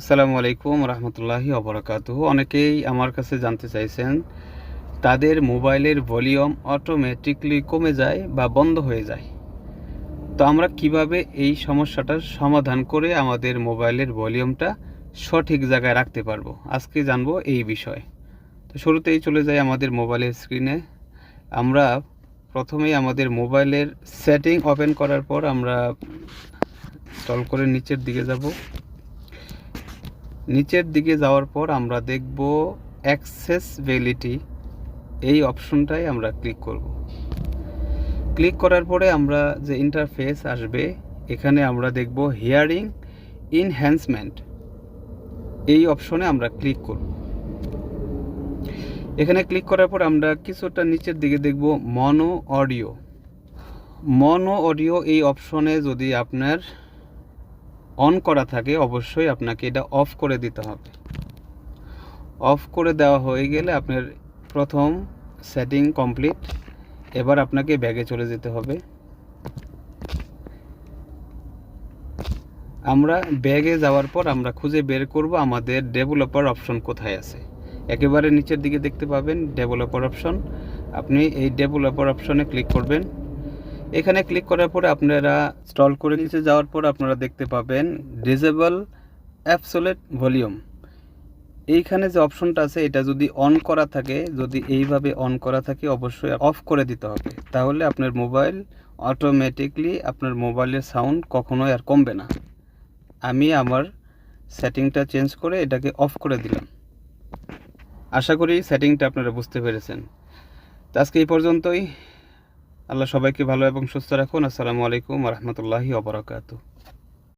আসসালামু আলাইকুম রহমতুল্লাহি অবরাকাতু অনেকেই আমার কাছে জানতে চাইছেন, তাদের মোবাইলের ভলিউম অটোমেটিকলি কমে যায় বা বন্ধ হয়ে যায়। তো আমরা কীভাবে এই সমস্যাটার সমাধান করে আমাদের মোবাইলের ভলিউমটা সঠিক জায়গায় রাখতে পারব? আজকে জানব এই বিষয়ে। তো শুরুতেই চলে যাই আমাদের মোবাইলের স্ক্রিনে। আমরা প্রথমেই আমাদের মোবাইলের সেটিং ওপেন করার পর আমরা স্টল করে নিচের দিকে যাব। নিচের দিকে যাওয়ার পর আমরা দেখব অ্যাক্সেসবিলিটি এই অপশনটাই আমরা ক্লিক করব। ক্লিক করার পরে আমরা যে ইন্টারফেস আসবে, এখানে আমরা দেখব হিয়ারিং ইনহ্যান্সমেন্ট এই অপশনে আমরা ক্লিক করব। এখানে ক্লিক করার পর আমরা কিছুটা নিচের দিকে দেখব মনো অডিও মনো অডিও এই অপশনে যদি আপনার অন করা থাকে, অবশ্যই আপনাকে এটা অফ করে দিতে হবে। অফ করে দেওয়া হয়ে গেলে আপনার প্রথম সেটিং কমপ্লিট এবার আপনাকে ব্যাগে চলে যেতে হবে। আমরা ব্যাগে যাওয়ার পর আমরা খুঁজে বের করব আমাদের ডেভেলপার অপশন কোথায় আছে। একেবারে নিচের দিকে দেখতে পাবেন ডেভেলপার অপশন আপনি এই ডেভেলপার অপশনে ক্লিক করবেন। এখানে ক্লিক করার পরে আপনারা স্টল করে নিচে যাওয়ার পর আপনারা দেখতে পাবেন ডিজেবল অ্যাপসোলেট ভলিউম এইখানে যে অপশনটা আছে, এটা যদি অন করা থাকে, যদি এইভাবে অন করা থাকে, অবশ্যই অফ করে দিতে হবে। তাহলে আপনার মোবাইল অটোমেটিকলি আপনার মোবাইলের সাউন্ড কখনোই আর কমবে না। আমি আমার সেটিংটা চেঞ্জ করে এটাকে অফ করে দিলাম। আশা করি সেটিংটা আপনারা বুঝতে পেরেছেন। তো আজকে এই পর্যন্তই। আল্লাহ সবাইকে ভালো এবং সুস্থ রাখুন। আসসালামু আলাইকুম রহমতুল্লাহি অবরাকাতু